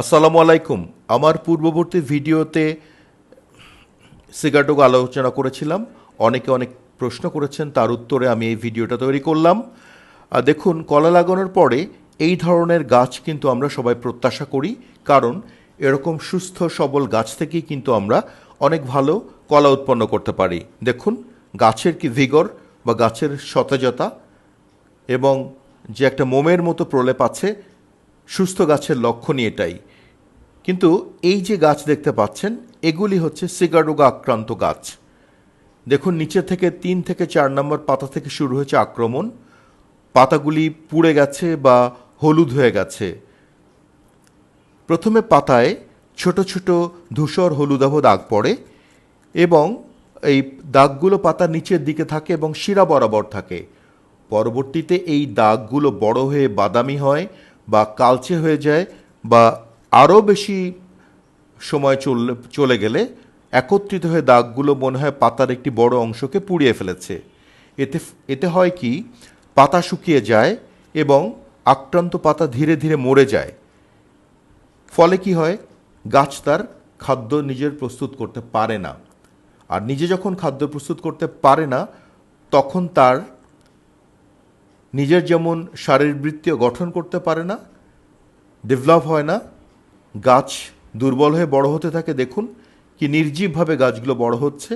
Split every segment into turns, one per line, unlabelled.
আসসালামু আলাইকুম। আমার পূর্ববর্তী ভিডিওতে সিগারেটক আলোচনা করেছিলাম। অনেকে অনেক প্রশ্ন করেছেন, তার উত্তরে আমি এই ভিডিওটা তৈরি করলাম। আর দেখুন, কলা লাগানোর পরে এই ধরনের গাছ কিন্তু আমরা সবাই প্রত্যাশা করি, কারণ এরকম সুস্থ, সবল গাছ থেকেই কিন্তু আমরা অনেক ভালো কলা উৎপন্ন করতে পারি। দেখুন, গাছের কি ভিগর বা গাছের সতেজতা এবং যে একটা মোমের মতো প্রলেপ আছে সুস্থ গাছের লক্ষণই এটাই। কিন্তু এই যে গাছ দেখতে পাচ্ছেন, এগুলি হচ্ছে সিগারোগা আক্রান্ত গাছ। দেখুন, নিচে থেকে তিন থেকে চার নম্বর পাতা থেকে শুরু হয়েছে আক্রমণ। পাতাগুলি পুড়ে গেছে বা হলুদ হয়ে গেছে। প্রথমে পাতায় ছোট ছোট ধূসর হলুদাভ দাগ পড়ে এবং এই দাগগুলো পাতার নিচের দিকে থাকে এবং শিরা বরাবর থাকে। পরবর্তীতে এই দাগগুলো বড় হয়ে বাদামি হয় বা কালচে হয়ে যায় বা আরও বেশি সময় চললে, চলে গেলে একত্রিত হয়ে দাগগুলো মনে হয় পাতার একটি বড় অংশকে পুড়িয়ে ফেলেছে। এতে এতে হয় কি, পাতা শুকিয়ে যায় এবং আক্রান্ত পাতা ধীরে ধীরে মরে যায়। ফলে কি হয়, গাছ তার খাদ্য নিজের প্রস্তুত করতে পারে না। আর নিজে যখন খাদ্য প্রস্তুত করতে পারে না, তখন তার নিজের যেমন শারীরবৃত্তীয় গঠন করতে পারে না, ডেভেলপ হয় না, গাছ দুর্বল হয়ে বড় হতে থাকে, দেখুন কি নির্জীবভাবে গাছগুলো বড় হচ্ছে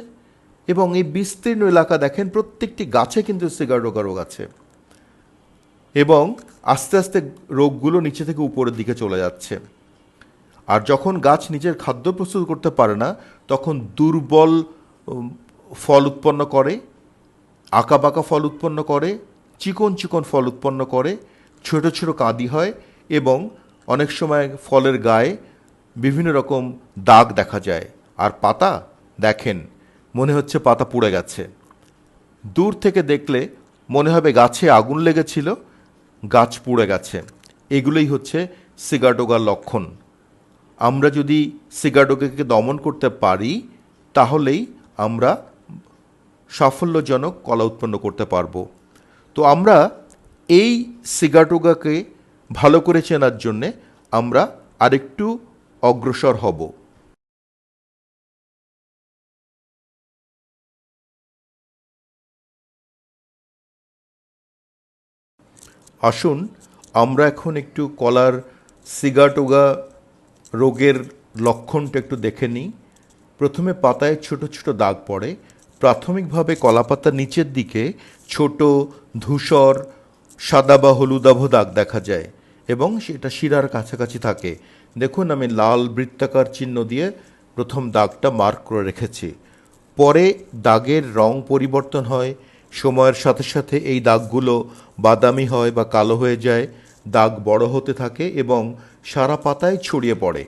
এবং এই বিস্তীর্ণ এলাকা দেখেন প্রত্যেকটি গাছে কিন্তু সিগার রোগা রোগ আছে এবং আস্তে আস্তে রোগগুলো নিচে থেকে উপরের দিকে চলে যাচ্ছে। আর যখন গাছ নিজের খাদ্য প্রস্তুত করতে পারে না, তখন দুর্বল ফল উৎপন্ন করে আঁকা বাঁকা ফল উৎপন্ন করে চিকন চিকন ফল উৎপন্ন করে, ছোট ছোট কাঁদি হয় এবং অনেক সময় ফলের গায়ে বিভিন্ন রকম দাগ দেখা যায়। আর পাতা? দেখেন, মনে হচ্ছে পাতা পুড়ে গেছে। দূর থেকে দেখলে মনে হবে গাছে আগুন লেগেছিল, গাছ পুড়ে গেছে। এগুলোই হচ্ছে সিগাডোগার লক্ষণ। আমরা যদি সিগারডোগাকে দমন করতে পারি, তাহলেই আমরা সাফল্যজনক কলা উৎপন্ন করতে পারব। তো আমরা এই সিগাটোগাকে ভালো করে চেনার জন্যে আমরা আরেকটু অগ্রসর হব। আসুন, আমরা এখন একটু কলার সিগাটোগা রোগের লক্ষণটা একটু দেখে নিই। প্রথমে পাতায় ছোট ছোট দাগ পড়ে প্রাথমিকভাবে কলা পাতার নিচের দিকে ছোট, ধূসর, সাদা বা হলুদাভ দাগ দেখা যায় এবং সেটা শিরার কাছাকাছি থাকে। দেখুন, আমি লাল বৃত্তাকার চিহ্ন দিয়ে প্রথম দাগটা মার্ক করে রেখেছি। পরে দাগের রং পরিবর্তন হয়, সময়ের সাথে সাথে এই দাগগুলো বাদামি হয় বা কালো হয়ে যায়, দাগ বড় হতে থাকে এবং সারা পাতায় ছড়িয়ে পড়ে।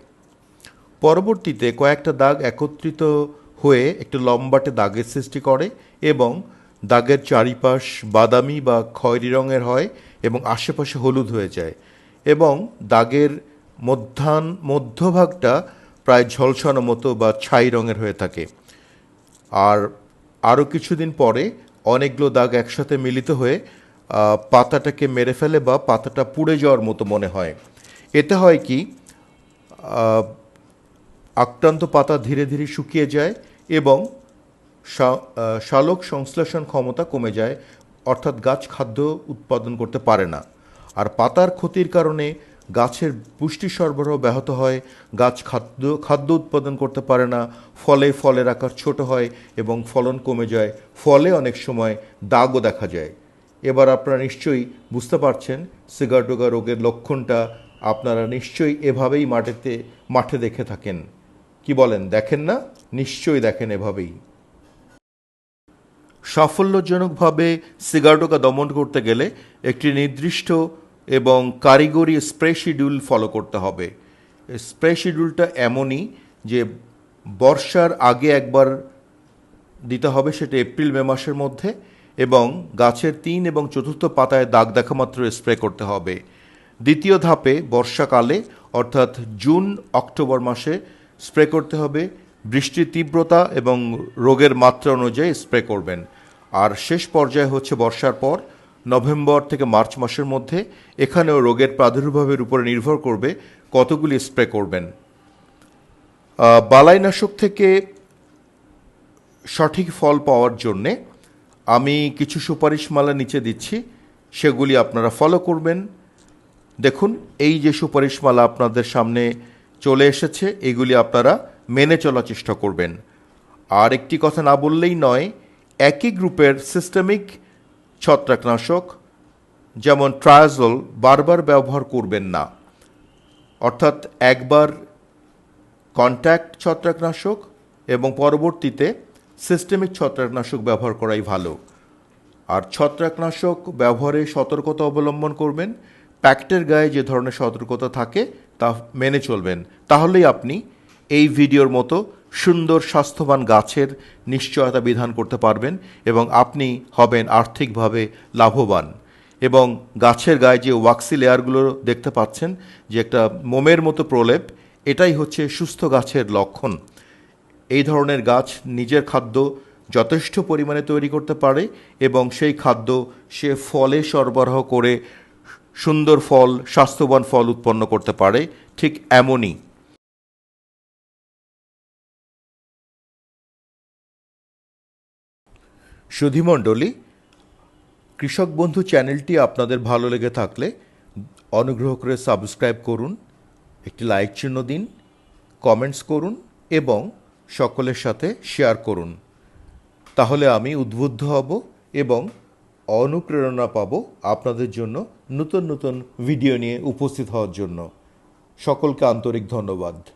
পরবর্তীতে কয়েকটা দাগ একত্রিত হয়ে একটু লম্বাটে দাগের সৃষ্টি করে এবং দাগের চারিপাশ বাদামি বা খয়েরি রঙের হয় এবং আশেপাশে হলুদ হয়ে যায় এবং দাগের মধ্যাহ্ন মধ্যভাগটা প্রায় ঝলসানো মতো বা ছাই রঙের হয়ে থাকে। আর আরও কিছুদিন পরে অনেকগুলো দাগ একসাথে মিলিত হয়ে পাতাটাকে মেরে ফেলে বা পাতাটা পুড়ে যাওয়ার মতো মনে হয়। এতে হয় কি আক্রান্ত পাতা ধীরে ধীরে শুকিয়ে যায় এবং শালক সংশ্লেষণ ক্ষমতা কমে যায়, অর্থাৎ গাছ খাদ্য উৎপাদন করতে পারে না। আর পাতার ক্ষতির কারণে গাছের পুষ্টি সরবরাহ ব্যাহত হয়, গাছ খাদ্য খাদ্য উৎপাদন করতে পারে না, ফলে ফলের আকার ছোট হয় এবং ফলন কমে যায়, ফলে অনেক সময় দাগও দেখা যায়। এবার আপনারা নিশ্চয়ই বুঝতে পারছেন সিগারটোগা রোগের লক্ষণটা আপনারা নিশ্চয়ই এভাবেই মাঠেতে মাঠে দেখে থাকেন। কি বলেন? দেখেন না? নিশ্চয়ই দেখেন এভাবেই। সাফল্যজনকভাবে সিগারটোকা দমন করতে গেলে একটি নির্দিষ্ট এবং কারিগরি স্প্রে শিডিউল ফলো করতে হবে। স্প্রে শিডিউলটা এমনই যে বর্ষার আগে একবার দিতে হবে সেটা এপ্রিল, মে মাসের মধ্যে এবং গাছের তিন এবং চতুর্থ পাতায় দাগ দেখা মাত্র স্প্রে করতে হবে। দ্বিতীয় ধাপে বর্ষাকালে, অর্থাৎ জুন, অক্টোবর মাসে স্প্রে করতে হবে। বৃষ্টির তীব্রতা এবং রোগের মাত্রা অনুযায়ী স্প্রে করবেন। আর শেষ পর্যায়ে হচ্ছে বর্ষার পর, নভেম্বর থেকে মার্চ মাসের মধ্যে এখানেও রোগের প্রাদুর্ভাবের উপরে নির্ভর করবে কতগুলি স্প্রে করবেন। বালাইনাশক থেকে সঠিক ফল পাওয়ার জন্যে আমি কিছু সুপারিশমালা নিচে দিচ্ছি। সেগুলি আপনারা ফলো করবেন। দেখুন, এই যে সুপারিশমালা আপনাদের সামনে চলে এসেছে, এগুলি আপনারা মেনে চলার চেষ্টা করবেন। আর একটি কথা না বললেই নয়, একই গ্রুপের সিস্টেমিক ছত্রাকনাশক, যেমন ট্রায়াজল বারবার ব্যবহার করবেন না। অর্থাৎ একবার কন্ট্যাক্ট ছত্রাকনাশক এবং পরবর্তীতে সিস্টেমিক ছত্রাকনাশক ব্যবহার করাই ভালো। আর ছত্রাকনাশক ব্যবহারে সতর্কতা অবলম্বন করবেন, প্যাকেটের গায়ে যে ধরনের সতর্কতা থাকে তা মেনে চলবেন। তাহলেই আপনি এই ভিডিওর মতো সুন্দর স্বাস্থ্যবান গাছের নিশ্চয়তা বিধান করতে পারবেন এবং আপনি হবেন আর্থিকভাবে লাভবান। এবং গাছের গায়ে যে ওয়াক্সি লেয়ারগুলো দেখতে পাচ্ছেন, যে একটা মোমের মতো প্রলেপ, এটাই হচ্ছে সুস্থ গাছের লক্ষণ। এই ধরনের গাছ নিজের খাদ্য যথেষ্ট পরিমাণে তৈরি করতে পারে এবং সেই খাদ্য সে ফলে সরবরাহ করে সুন্দর ফল, স্বাস্থ্যবান ফল উৎপন্ন করতে পারে, ঠিক এমনই। সুধীমণ্ডলী কৃষক বন্ধু চ্যানেলটি আপনাদের ভালো লেগে থাকলে অনুগ্রহ করে সাবস্ক্রাইব করুন, একটি লাইক চিহ্ন দিন, কমেন্টস করুন এবং সকলের সাথে শেয়ার করুন। তাহলে আমি উদ্বুদ্ধ হব এবং অনুপ্রেরণা পাব আপনাদের জন্য নতুন নতুন ভিডিও নিয়ে উপস্থিত হওয়ার জন্য। সকলকে আন্তরিক ধন্যবাদ।